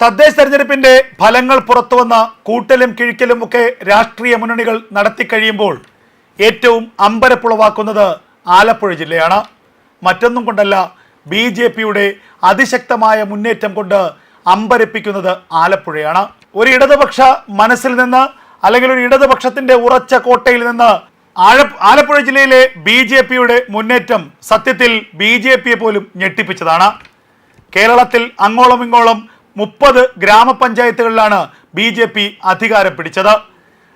തദ്ദേശ തെരഞ്ഞെടുപ്പിന്റെ ഫലങ്ങൾ പുറത്തുവന്ന കൂട്ടലും കിഴിക്കലും ഒക്കെ രാഷ്ട്രീയ മുന്നണികൾ നടത്തി കഴിയുമ്പോൾ ഏറ്റവും അമ്പരപ്പുളവാക്കുന്നത് ആലപ്പുഴ ജില്ലയാണ്. മറ്റൊന്നും കൊണ്ടല്ല ബി ജെ പിയുടെ അതിശക്തമായ മുന്നേറ്റം കൊണ്ട് അമ്പരപ്പിക്കുന്നത് ആലപ്പുഴയാണ്. ഒരു ഇടതുപക്ഷ മനസ്സിൽ നിന്ന് അല്ലെങ്കിൽ ഒരു ഇടതുപക്ഷത്തിന്റെ ഉറച്ച കോട്ടയിൽ നിന്ന് ആലപ്പുഴ ജില്ലയിലെ ബി ജെ പിയുടെ മുന്നേറ്റം സത്യത്തിൽ ബി ജെ പിയെ പോലും ഞെട്ടിപ്പിച്ചതാണ്. കേരളത്തിൽ അങ്ങോളം ഇങ്ങോളം മുപ്പത് ഗ്രാമപഞ്ചായത്തുകളിലാണ് ബി ജെ പി അധികാരം പിടിച്ചത്.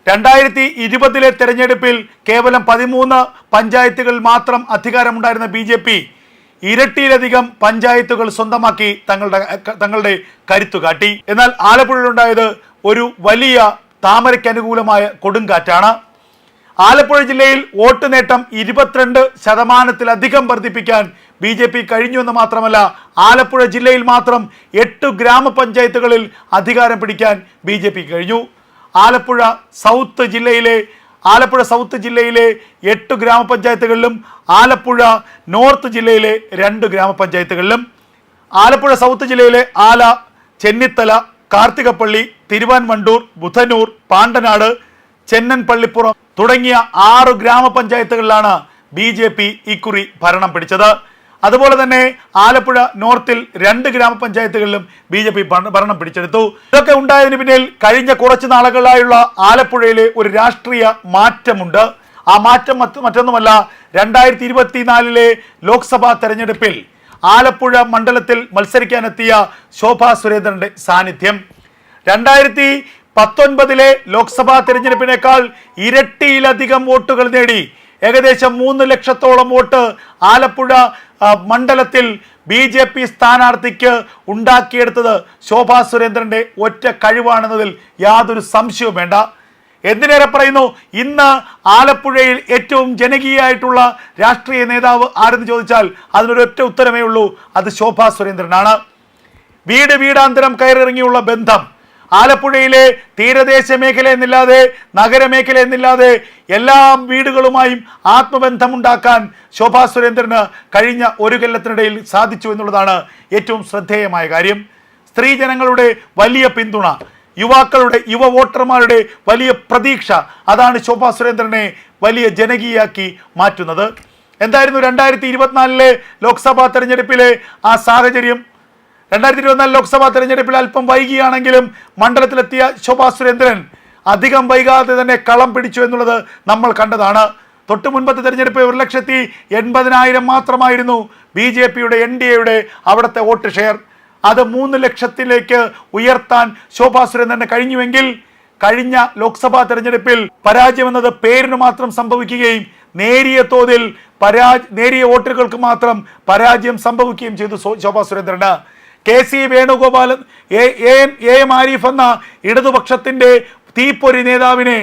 രണ്ടായിരത്തി ഇരുപതിലെ തെരഞ്ഞെടുപ്പിൽ കേവലം പതിമൂന്ന് പഞ്ചായത്തുകൾ മാത്രം അധികാരമുണ്ടായിരുന്ന ബി ജെ പി ഇരട്ടിയിലധികം പഞ്ചായത്തുകൾ സ്വന്തമാക്കി തങ്ങളുടെ തങ്ങളുടെ കരുത്തു കാട്ടി. എന്നാൽ ആലപ്പുഴയിലുണ്ടായത് ഒരു വലിയ താമരയ്ക്ക് അനുകൂലമായ കൊടുങ്കാറ്റാണ്. ആലപ്പുഴ ജില്ലയിൽ വോട്ട് നേട്ടം ഇരുപത്തിരണ്ട് ശതമാനത്തിലധികം വർദ്ധിപ്പിക്കാൻ ബി ജെ പി കഴിഞ്ഞു എന്ന് മാത്രമല്ല ആലപ്പുഴ ജില്ലയിൽ മാത്രം എട്ട് ഗ്രാമപഞ്ചായത്തുകളിൽ അധികാരം പിടിക്കാൻ ബി ജെ പി കഴിഞ്ഞു. ആലപ്പുഴ സൗത്ത് ജില്ലയിലെ ആലപ്പുഴ സൗത്ത് ജില്ലയിലെ എട്ട് ഗ്രാമപഞ്ചായത്തുകളിലും ആലപ്പുഴ നോർത്ത് ജില്ലയിലെ രണ്ട് ഗ്രാമപഞ്ചായത്തുകളിലും ആലപ്പുഴ സൗത്ത് ജില്ലയിലെ ആല ചെന്നിത്തല കാർത്തികപ്പള്ളി തിരുവാൻവണ്ടൂർ ബുധനൂർ പാണ്ടനാട് ചെന്നൻപള്ളിപ്പുറം തുടങ്ങിയ ആറ് ഗ്രാമപഞ്ചായത്തുകളിലാണ് ബി ജെ പി ഇക്കുറി ഭരണം പിടിച്ചത്. അതുപോലെ തന്നെ ആലപ്പുഴ നോർത്തിൽ രണ്ട് ഗ്രാമപഞ്ചായത്തുകളിലും ബി ജെ പി ഭരണം പിടിച്ചെടുത്തു. ഇതൊക്കെ ഉണ്ടായതിനു പിന്നിൽ കഴിഞ്ഞ കുറച്ച് നാളുകളായുള്ള ആലപ്പുഴയിലെ ഒരു രാഷ്ട്രീയ മാറ്റമുണ്ട്. ആ മാറ്റം മറ്റൊന്നുമല്ല രണ്ടായിരത്തി ഇരുപത്തിനാലിലെ ലോക്സഭാ തെരഞ്ഞെടുപ്പിൽ ആലപ്പുഴ മണ്ഡലത്തിൽ മത്സരിക്കാനെത്തിയ ശോഭാ സുരേന്ദ്രന്റെ സാന്നിധ്യം. രണ്ടായിരത്തി പത്തൊൻപതിലെ ലോക്സഭാ തെരഞ്ഞെടുപ്പിനേക്കാൾ ഇരട്ടിയിലധികം വോട്ടുകൾ നേടി. ഏകദേശം മൂന്ന് ലക്ഷത്തോളം വോട്ട് ആലപ്പുഴ മണ്ഡലത്തിൽ ബി ജെ പി സ്ഥാനാർത്ഥിക്ക് ഉണ്ടാക്കിയെടുത്തത് ശോഭാ സുരേന്ദ്രന്റെ ഒറ്റ കഴിവാണെന്നതിൽ യാതൊരു സംശയവും വേണ്ട. എന്തിനേറെ പറയുന്നു? ഇന്ന് ആലപ്പുഴയിൽ ഏറ്റവും ജനകീയമായിട്ടുള്ള രാഷ്ട്രീയ നേതാവ് ആരെന്ന് ചോദിച്ചാൽ അതിനൊരൊറ്റ ഉത്തരമേ ഉള്ളൂ. അത് ശോഭാ സുരേന്ദ്രനാണ്. വീട് വീടാന്തരം കയറിറങ്ങിയുള്ള ബന്ധം. ആലപ്പുഴയിലെ തീരദേശ മേഖല എന്നില്ലാതെ നഗരമേഖല എന്നില്ലാതെ എല്ലാ വീടുകളുമായും ആത്മബന്ധമുണ്ടാക്കാൻ ശോഭാ സുരേന്ദ്രന് കഴിഞ്ഞ ഒരു കൊല്ലത്തിനിടയിൽ സാധിച്ചു എന്നുള്ളതാണ് ഏറ്റവും ശ്രദ്ധേയമായ കാര്യം. സ്ത്രീജനങ്ങളുടെ വലിയ പിന്തുണ യുവാക്കളുടെ യുവ വോട്ടർമാരുടെ വലിയ പ്രതീക്ഷ അതാണ് ശോഭാ സുരേന്ദ്രനെ വലിയ ജനകീയാക്കി മാറ്റുന്നത്. എന്തായിരുന്നു രണ്ടായിരത്തി ഇരുപത്തിനാലിലെ ലോക്സഭാ തെരഞ്ഞെടുപ്പിലെ ആ സാഹചര്യം? രണ്ടായിരത്തി ഇരുപത്തിനാല് ലോക്സഭാ തെരഞ്ഞെടുപ്പിൽ അല്പം വൈകിയാണെങ്കിലും മണ്ഡലത്തിലെത്തിയ ശോഭാ സുരേന്ദ്രൻ അധികം വൈകാതെ തന്നെ കളം പിടിച്ചു എന്നുള്ളത് നമ്മൾ കണ്ടതാണ്. തൊട്ട് മുൻപത്തെ തെരഞ്ഞെടുപ്പ് ഒരു ലക്ഷത്തി എൺപതിനായിരം മാത്രമായിരുന്നു ബി ജെ പിയുടെ എൻ ഡി എയുടെ അവിടുത്തെ വോട്ട് ഷെയർ. അത് മൂന്ന് ലക്ഷത്തിലേക്ക് ഉയർത്താൻ ശോഭാ സുരേന്ദ്രന് കഴിഞ്ഞുവെങ്കിൽ കഴിഞ്ഞ ലോക്സഭാ തെരഞ്ഞെടുപ്പിൽ പരാജയമെന്നത് പേരിന് മാത്രം സംഭവിക്കുകയും നേരിയ തോതിൽ പരാജ നേരിയ വോട്ടുകൾക്ക് മാത്രം പരാജയം സംഭവിക്കുകയും ചെയ്തു ശോഭാ സുരേന്ദ്രന്. K C Venugopalan A A Arif എന്ന ഇടതുപക്ഷത്തിന്റെ തീപ്പൊരി നേതാവിനെ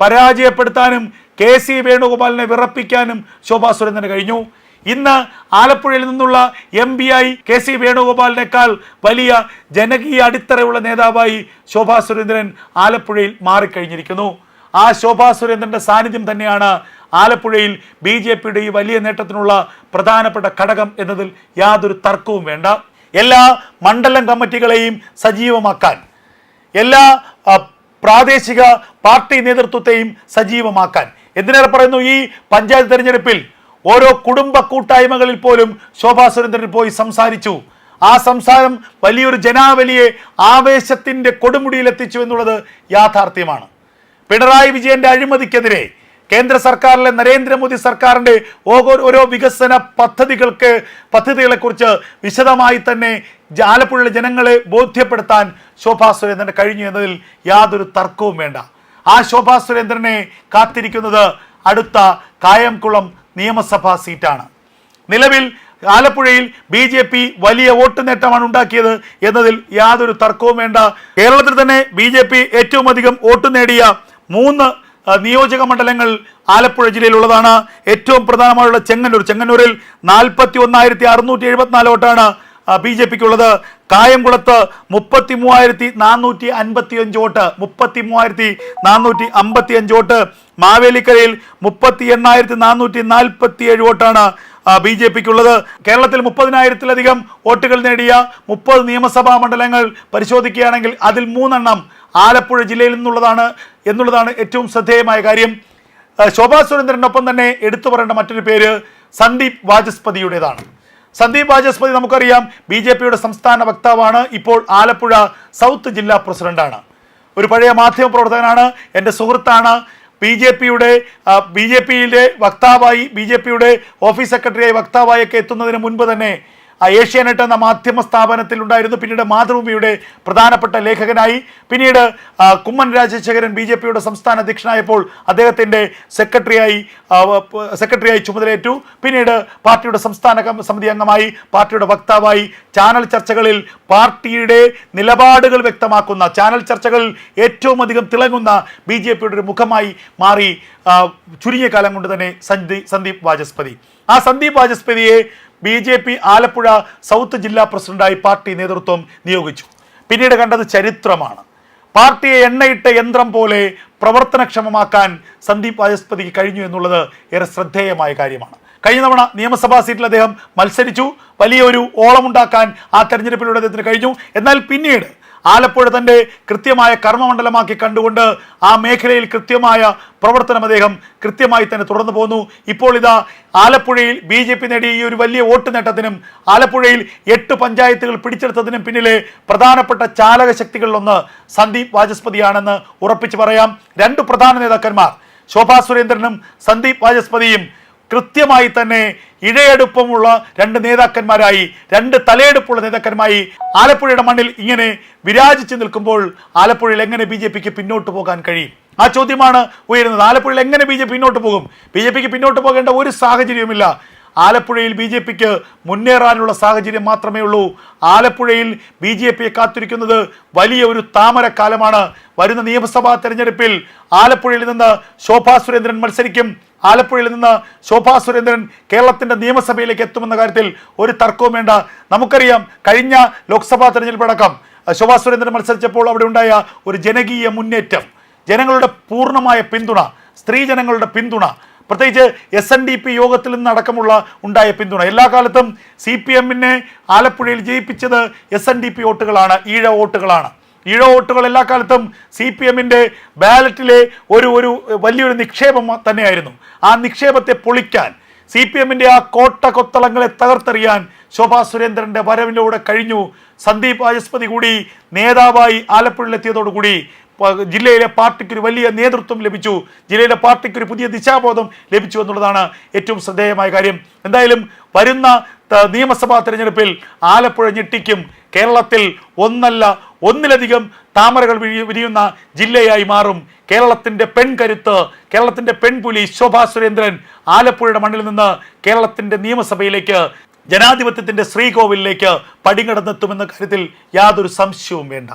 പരാജയപ്പെടുത്താനും കെ സി വേണുഗോപാലിനെ വിറപ്പിക്കാനും ശോഭാ സുരേന്ദ്രന് കഴിഞ്ഞു. ഇന്ന് ആലപ്പുഴയിൽ നിന്നുള്ള എം പി ആയി കെ സി വേണുഗോപാലിനേക്കാൾ വലിയ ജനകീയ അടിത്തറയുള്ള നേതാവായി ശോഭാ സുരേന്ദ്രൻ ആലപ്പുഴയിൽ മാറിക്കഴിഞ്ഞിരിക്കുന്നു. ആ ശോഭാ സുരേന്ദ്രന്റെ സാന്നിധ്യം തന്നെയാണ് ആലപ്പുഴയിൽ ബി ജെ പിയുടെ ഈ വലിയ നേട്ടത്തിനുള്ള പ്രധാനപ്പെട്ട ഘടകം എന്നതിൽ യാതൊരു തർക്കവും വേണ്ട. എല്ലാ മണ്ഡലം കമ്മിറ്റികളെയും സജീവമാക്കാൻ എല്ലാ പ്രാദേശിക പാർട്ടി നേതൃത്വത്തെയും സജീവമാക്കാൻ. എന്തിനേറെ പറയുന്നു? ഈ പഞ്ചായത്ത് തെരഞ്ഞെടുപ്പിൽ ഓരോ കുടുംബ കൂട്ടായ്മകളിൽ പോലും ശോഭാ സുരേന്ദ്രൻ പോയി സംസാരിച്ചു. ആ സംസാരം വലിയൊരു ജനാവലിയെ ആവേശത്തിന്റെ കൊടുമുടിയിൽ എത്തിച്ചു എന്നുള്ളത് യാഥാർത്ഥ്യമാണ്. പിണറായി വിജയന്റെ അഴിമതിക്കെതിരെ കേന്ദ്ര സർക്കാരിലെ നരേന്ദ്രമോദി സർക്കാരിന്റെ ഓരോ വികസന പദ്ധതികൾക്ക് പദ്ധതികളെക്കുറിച്ച് വിശദമായി തന്നെ ആലപ്പുഴയിലെ ജനങ്ങളെ ബോധ്യപ്പെടുത്താൻ ശോഭാ സുരേന്ദ്രന് കഴിഞ്ഞു എന്നതിൽ യാതൊരു തർക്കവും വേണ്ട. ആ ശോഭാ സുരേന്ദ്രനെ കാത്തിരിക്കുന്നത് അടുത്ത കായംകുളം നിയമസഭാ സീറ്റാണ്. നിലവിൽ ആലപ്പുഴയിൽ ബി ജെ പി വലിയ വോട്ട് നേട്ടമാണ് ഉണ്ടാക്കിയത് എന്നതിൽ യാതൊരു തർക്കവും വേണ്ട. കേരളത്തിൽ തന്നെ ബി ജെ പി ഏറ്റവും അധികം വോട്ട് നേടിയ മൂന്ന് നിയോജക മണ്ഡലങ്ങൾ ആലപ്പുഴ ജില്ലയിലുള്ളതാണ്. ഏറ്റവും പ്രധാനമായുള്ള ചെങ്ങന്നൂർ. ചെങ്ങന്നൂരിൽ നാൽപ്പത്തി ഒന്നായിരത്തി അറുന്നൂറ്റി എഴുപത്തിനാല് വോട്ടാണ് ബി ജെ പിക്കുള്ളത്. കായംകുളത്ത് മുപ്പത്തി മൂവായിരത്തി നാനൂറ്റി അൻപത്തി അഞ്ച് വോട്ട് മുപ്പത്തി മൂവായിരത്തി നാനൂറ്റി അമ്പത്തി അഞ്ച് വോട്ട്. മാവേലിക്കരയിൽ മുപ്പത്തി എണ്ണായിരത്തി നാനൂറ്റി നാൽപ്പത്തി ഏഴ് വോട്ടാണ് ബി ജെ പിക്കുള്ളത്. കേരളത്തിൽ മുപ്പതിനായിരത്തിലധികം വോട്ടുകൾ നേടിയ മുപ്പത് നിയമസഭാ മണ്ഡലങ്ങൾ പരിശോധിക്കുകയാണെങ്കിൽ അതിൽ മൂന്നെണ്ണം ആലപ്പുഴ ജില്ലയിൽ നിന്നുള്ളതാണ്. എന്നുള്ളതാണ് ഏറ്റവും ശ്രദ്ധേയമായ കാര്യം. ശോഭാ സുരേന്ദ്രനൊപ്പം തന്നെ എടുത്തു പറയേണ്ട മറ്റൊരു പേര് സന്ദീപ് വാചസ്പതിയുടേതാണ്. സന്ദീപ് വാചസ്പതി നമുക്കറിയാം ബി ജെ പിയുടെ സംസ്ഥാന വക്താവാണ്. ഇപ്പോൾ ആലപ്പുഴ സൗത്ത് ജില്ലാ പ്രസിഡന്റാണ്. ഒരു പഴയ മാധ്യമ പ്രവർത്തകനാണ് എന്റെ സുഹൃത്താണ്. ബി ജെ പിയുടെ ബി ജെ പിയിലെ വക്താവായി ബി ജെ പിയുടെ ഓഫീസ് സെക്രട്ടറിയായി വക്താവായൊക്കെ എത്തുന്നതിന് മുൻപ് തന്നെ ഏഷ്യാനെറ്റ് എന്ന മാധ്യമ സ്ഥാപനത്തിൽ ഉണ്ടായിരുന്നു. പിന്നീട് മാതൃഭൂമിയുടെ പ്രധാനപ്പെട്ട ലേഖകനായി. പിന്നീട് കുമ്മൻ രാജശേഖരൻ ബി ജെ പിയുടെ സംസ്ഥാന അധ്യക്ഷനായപ്പോൾ അദ്ദേഹത്തിന്റെ സെക്രട്ടറിയായി സെക്രട്ടറിയായി ചുമതലയേറ്റു. പിന്നീട് പാർട്ടിയുടെ സംസ്ഥാന സമിതി അംഗമായി പാർട്ടിയുടെ വക്താവായി ചാനൽ ചർച്ചകളിൽ പാർട്ടിയുടെ നിലപാടുകൾ വ്യക്തമാക്കുന്ന ചാനൽ ചർച്ചകളിൽ ഏറ്റവും അധികം തിളങ്ങുന്ന ബി ജെ പിയുടെ ഒരു മുഖമായി മാറി ചുരുങ്ങിയ കാലം കൊണ്ട് തന്നെ സന്ദീപ് സന്ദീപ് വാചസ്പതി. ആ Sandeep വാചസ്പതിയെ B J P Alappuzha south ജില്ലാ പ്രസിഡന്റായി പാർട്ടി നേതൃത്വം നിയോഗിച്ചു. പിന്നീട് കണ്ടത് ചരിത്രമാണ്. പാർട്ടിയെ എണ്ണയിട്ട യന്ത്രം പോലെ പ്രവർത്തനക്ഷമമാക്കാൻ സന്ദീപ് വാചസ്പതിക്ക് കഴിഞ്ഞു എന്നുള്ളത് ഏറെ ശ്രദ്ധേയമായ കാര്യമാണ്. കഴിഞ്ഞ തവണ നിയമസഭാ സീറ്റിൽ അദ്ദേഹം മത്സരിച്ചു. വലിയൊരു ഓളമുണ്ടാക്കാൻ ആ തെരഞ്ഞെടുപ്പിലൂടെ അദ്ദേഹത്തിന് കഴിഞ്ഞു. എന്നാൽ പിന്നീട് ആലപ്പുഴ തന്റെ കൃത്യമായ കർമ്മമണ്ഡലമാക്കി കണ്ടുകൊണ്ട് ആ മേഖലയിൽ കൃത്യമായ പ്രവർത്തനം അദ്ദേഹം കൃത്യമായി തന്നെ തുടർന്നു പോന്നു. ഇപ്പോൾ ഇതാ ആലപ്പുഴയിൽ ബി ജെ പി നേടിയ ഈ ഒരു വലിയ വോട്ട് നേട്ടത്തിനും ആലപ്പുഴയിൽ എട്ട് പഞ്ചായത്തുകൾ പിടിച്ചെടുത്തതിനും പിന്നിലെ പ്രധാനപ്പെട്ട ചാലക ശക്തികളിലൊന്ന് സന്ദീപ് വാചസ്പതിയാണെന്ന് ഉറപ്പിച്ചു പറയാം. രണ്ട് പ്രധാന നേതാക്കന്മാർ ശോഭാ സുരേന്ദ്രനും സന്ദീപ് വാചസ്പതിയും കൃത്യമായി തന്നെ ഇഴയെടുപ്പമുള്ള രണ്ട് നേതാക്കന്മാരായി രണ്ട് തലയെടുപ്പുള്ള നേതാക്കന്മാരായി ആലപ്പുഴയുടെ മണ്ണിൽ ഇങ്ങനെ വിരാജിച്ചു നിൽക്കുമ്പോൾ ആലപ്പുഴയിൽ എങ്ങനെ ബി ജെ പിക്ക് പിന്നോട്ട് പോകാൻ കഴിയും? ആ ചോദ്യമാണ് ഉയരുന്നത്. ആലപ്പുഴയിൽ എങ്ങനെ ബി ജെ പിന്നോട്ട് പോകും? ബി ജെ പിക്ക് പിന്നോട്ട് പോകേണ്ട ഒരു സാഹചര്യവുമില്ല. ആലപ്പുഴയിൽ ബി ജെ പിക്ക് മുന്നേറാനുള്ള സാഹചര്യം മാത്രമേ ഉള്ളൂ. ആലപ്പുഴയിൽ ബി ജെ പിയെ കാത്തിരിക്കുന്നത് വലിയ ഒരു താമരക്കാലമാണ്. വരുന്ന നിയമസഭാ തെരഞ്ഞെടുപ്പിൽ ആലപ്പുഴയിൽ നിന്ന് ശോഭാ സുരേന്ദ്രൻ മത്സരിക്കും. ആലപ്പുഴയിൽ നിന്ന് ശോഭാ സുരേന്ദ്രൻ കേരളത്തിന്റെ നിയമസഭയിലേക്ക് എത്തുമെന്ന കാര്യത്തിൽ ഒരു തർക്കവും വേണ്ട. നമുക്കറിയാം കഴിഞ്ഞ ലോക്സഭാ തെരഞ്ഞെടുപ്പടക്കം ശോഭാ സുരേന്ദ്രൻ മത്സരിച്ചപ്പോൾ അവിടെ ഉണ്ടായ ഒരു ജനകീയ മുന്നേറ്റം. ജനങ്ങളുടെ പൂർണമായ പിന്തുണ സ്ത്രീജനങ്ങളുടെ പിന്തുണ പ്രത്യേകിച്ച് എസ് എൻ ഡി പി യോഗത്തിൽ നിന്ന് അടക്കമുള്ള ഉണ്ടായ പിന്തുണ. എല്ലാ കാലത്തും സി പി എമ്മിനെ ആലപ്പുഴയിൽ ജയിപ്പിച്ചത് എസ് എൻ ഡി പി വോട്ടുകളാണ് ഈഴ വോട്ടുകളാണ്. ഈഴ വോട്ടുകൾ എല്ലാ കാലത്തും സി പി എമ്മിന്റെ ബാലറ്റിലെ ഒരു ഒരു വലിയൊരു നിക്ഷേപം തന്നെയായിരുന്നു. ആ നിക്ഷേപത്തെ പൊളിക്കാൻ സി പി എമ്മിന്റെ ആ കോട്ട കൊത്തളങ്ങളെ തകർത്തെറിയാൻ ശോഭാ സുരേന്ദ്രന്റെ വരവിലൂടെ കഴിഞ്ഞു. സന്ദീപ് വാചസ്പതി കൂടി നേതാവായി ആലപ്പുഴയിലെത്തിയതോടുകൂടി ജില്ലയിലെ പാർട്ടിക്ക് ഒരു വലിയ നേതൃത്വം ലഭിച്ചു. ജില്ലയിലെ പാർട്ടിക്ക് ഒരു പുതിയ ദിശാബോധം ലഭിച്ചു എന്നുള്ളതാണ് ഏറ്റവും ശ്രദ്ധേയമായ കാര്യം. എന്തായാലും വരുന്ന നിയമസഭാ തെരഞ്ഞെടുപ്പിൽ ആലപ്പുഴ ഞെട്ടിക്കും. കേരളത്തിൽ ഒന്നല്ല ഒന്നിലധികം താമരകൾ വിരി- വിരിയുന്ന ജില്ലയായി മാറും. കേരളത്തിന്റെ പെൺകരുത്ത് കേരളത്തിന്റെ പെൺപുലി ശോഭാ സുരേന്ദ്രൻ ആലപ്പുഴയുടെ മണ്ണിൽ നിന്ന് കേരളത്തിന്റെ നിയമസഭയിലേക്ക് ജനാധിപത്യത്തിന്റെ ശ്രീകോവിലേക്ക് പടികടന്നെത്തുമെന്ന കാര്യത്തിൽ യാതൊരു സംശയവും വേണ്ട.